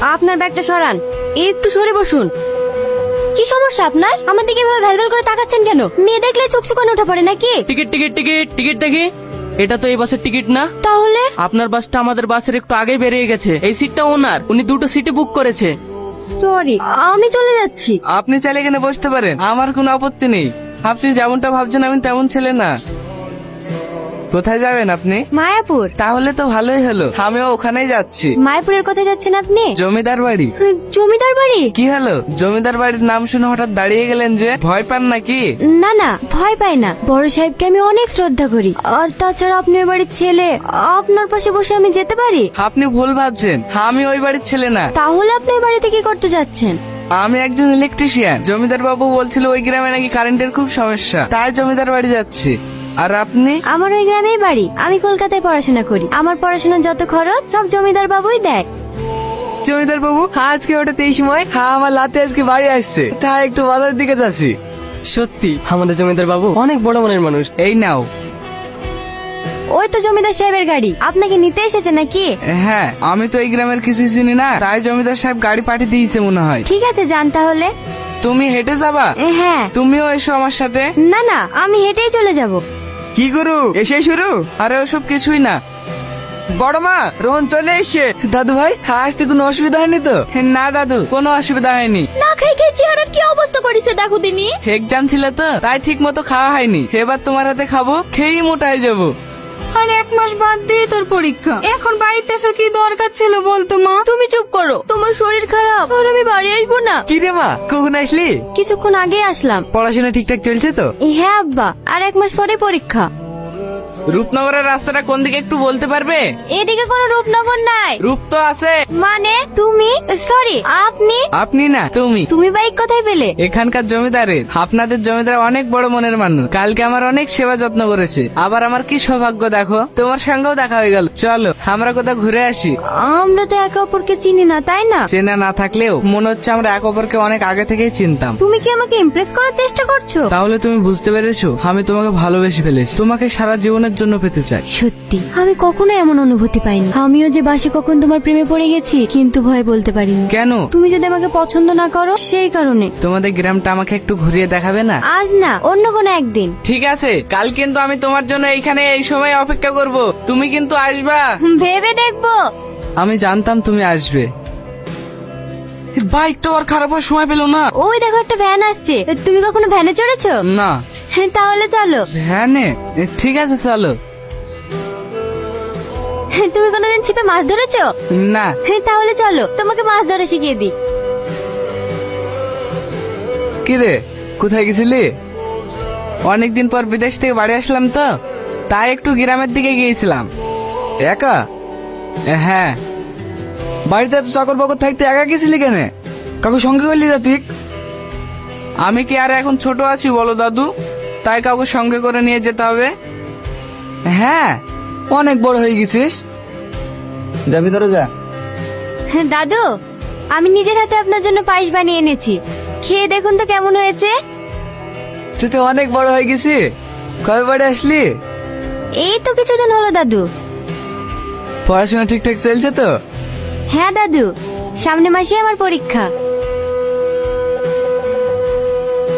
আপনার ব্যাগটা সরান। একটু সরে বসুন। কি সমস্যা আপনার? আমার দিকে এভাবে ভ্যালভ্যাল করে তাকাচ্ছেন কেন? মেয়ে দেখলে চোখ চোখানো উঠে পড়ে নাকি? টিকিট টিকিট টিকিট টিকিট দেখি। এটা তো এই বাসের টিকিট না। তাহলে? আপনার বাসটা আমাদের বাসের একটু আগে বেরিয়ে গেছে। এই সিটটা ওনার। উনি দুটো সিটে বুক করেছে। সরি আমি চলে যাচ্ছি। আপনি চাইলে এখানে বসতে পারেন। আমার কোনো আপত্তি নেই। আপনি যেমনটা ভাবছেন আমি তেমন ছেলে না। কোথায় যাবেন আপনি? মায়াপুর। তাহলে তো ভালোই হলো। আমিও ওখানেই যাচ্ছি। মায়াপুরের কোথায় যাচ্ছেন আপনি? জমিদার বাড়ি। জমিদার বাড়ি? কি হলো? জমিদার বাড়ির নাম শুনে হঠাৎ দাঁড়িয়ে গেলেন যে ভয় পান নাকি? না না ভয় পাই না। বড় সাহেবকে আমি অনেক শ্রদ্ধা করি। আর তাছাড়া আপনি ওই বাড়ির ছেলে আপনার পাশে বসে আমি যেতে পারি? আপনি ভুল ভাবছেন। আমি ওই বাড়ির ছেলে না। তাহলে আপনি ওই বাড়িতে কি করতে যাচ্ছেন? আমি একজন ইলেকট্রিশিয়ান জমিদার বাবু বলছিল ওই গ্রামে নাকি কারেন্টের খুব সমস্যা। তাই জমিদার বাড়ি যাচ্ছি। আর আপনি? আমার ওই গ্রামেই বাড়ি। আমি কলকাতায় পড়াশোনা করি। আমার পড়াশোনার যত খরচ সব জমিদার বাবুই দেয়। জমিদার বাবু আজকে হঠাৎ এই সময় হ্যাঁ আমার লাতে আজকে বাড়ি আসছে। তা একটু বাজার দিকে যাচ্ছি। সত্যি আমাদের জমিদার বাবু অনেক বড় মনের মানুষ। এই নাও। ওই তো জমিদার সাহেবের গাড়ি। আপনাকে নিতে এসেছে নাকি? হ্যাঁ আমি তো এই গ্রামের কিছুই চিনি না তাই জমিদার সাহেব গাড়ি পাঠিয়ে দিয়েছে মনে হয়। ঠিক আছে যান তাহলে। তুমি হেঁটে যাবা? হ্যাঁ। তুমিও এসো আমার সাথে। না না আমি হেঁটেই চলে যাব। কি গুরু? এসে শুরু? আরে ওসব কিছুই না। বড় মা রোহন চলে এসছে। দাদু ভাই আসতে কোনো অসুবিধা হয়নি তো? না দাদু কোনো অসুবিধা হয়নি। না খাই খেয়েছি আর কি অবস্থা করেছে দেখো দিনি? এক্সাম ছিল তো তাই ঠিক মতো খাওয়া হয়নি। এবার তোমার হাতে খাব খেয়েই মোটায় যাব। আর এক মাস বাদ দিয়ে তোর পরীক্ষা। এখন বাড়িতে এসে কি দরকার ছিল বলতো মা? তুমি চুপ করো তোমার শরীর খারাপ আর আমি বাড়ি আসব না। কি রে মা কখন আসলি? কিছুক্ষণ আগে আসলাম। পড়াশোনা ঠিকঠাক চলছে তো? হ্যাঁ আব্বা আর এক মাস পরে পরীক্ষা। রূপনগরের রাস্তাটা কোন দিকে একটু বলতে পারবে? এদিকে কোনো রূপনগর নাই। রূপ তো আছে। মানে তুমি? সরি আপনি? আপনি না তুমি। তুমি বাইক কোথায় পেলে। এখানকার জমিদারের আপনাদের জমিদার অনেক বড় মনের মানুষ। কালকে আমার অনেক সেবা যত্ন করেছে। আবার আমার কি সৌভাগ্য দেখো? তোমার সঙ্গেও দেখা হয়ে গেল। চলো আমরা কোথাও ঘুরে আসি। আমরা তো একে অপরকে চিনি না তাই না? চেনা না থাকলেও মনে হচ্ছে আমরা এক অপরকে অনেক আগে থেকেই চিনতাম। তুমি কি আমাকে ইমপ্রেস করার চেষ্টা করছ? তাহলে তুমি বুঝতে পেরেছ আমি তোমাকে ভালোবেসে ফেলেছি। তোমাকে সারা জীবনের জন্য পেতে চাই। সত্যি। আমি কখনো এমন অনুভূতি পাইনি। আমিও যে বাসে কখন তোমার প্রেমে পড়ে গেছি কিন্তু ভয় বলতে পারিনি। কেন? তুমি যদি আমাকে পছন্দ না করো সেই কারণে। তোমাদের গ্রামটা আমাকে একটু ঘুরিয়ে দেখাবে না? আজ না অন্য কোনো একদিন। ঠিক আছে কাল কিন্তু আমি তোমার জন্য এইখানে এই সময় অপেক্ষা করব। তুমি কিন্তু আসবা। ভেবে দেখব। আমি জানতাম তুমি আসবে। বাইকটা আর খারাপ হওয়ার সময় পেল না। ওই দেখো একটা ভ্যান আসছে। তুমি কখনো ভ্যানে চড়েছো? না। হ্যাঁ, তাহলে চলো। হ্যাঁ ঠিক আছে চলো। হ্যাঁ, তুমি কোনোদিন ছিপে মাছ ধরেছো? না। হ্যাঁ, তাহলে চলো তোমাকে মাছ ধরে শিখিয়ে দিই। কি রে কোথায় গেছিলি? অনেকদিন পর বিদেশ থেকে বাড়ি আসলাম তো তাই একটু গ্রামের দিকে গিয়েছিলাম। একা? হ্যাঁ। বাড়িতে তো চাকর বাকর থাকতে একা গেছিলি কেন? কাকু সঙ্গে করলি জাতিক আমি কি আর এখন ছোট আছি বলো দাদু? তাই কাউকে সঙ্গে করে নিয়ে যেতে হবে? হ্যাঁ অনেক বড় হয়ে গেছিস। যাবি ধরো যা হ্যাঁ, দাদু আমি নিজের হাতে আপনার জন্য পায়েস বানিয়ে এনেছি। খেয়ে দেখুন তো কেমন হয়েছে। তুই তো অনেক বড় হয়ে গেছি। কবে বাড়ি আসলি? এই তো কিছুদিন হলো দাদু। পড়াশোনা ঠিকঠাক চলছে তো? হ্যাঁ দাদু সামনে মাসে আমার পরীক্ষা।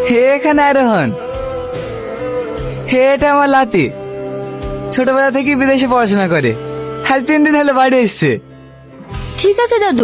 হে এখানে আরোহণ হে, এটা আমার লাতি। ছোটবেলা থেকে বিদেশে পড়াশোনা করে। হ্যাঁ তিন দিন হলে বাড়ি এসছে। ঠিক আছে দাদু।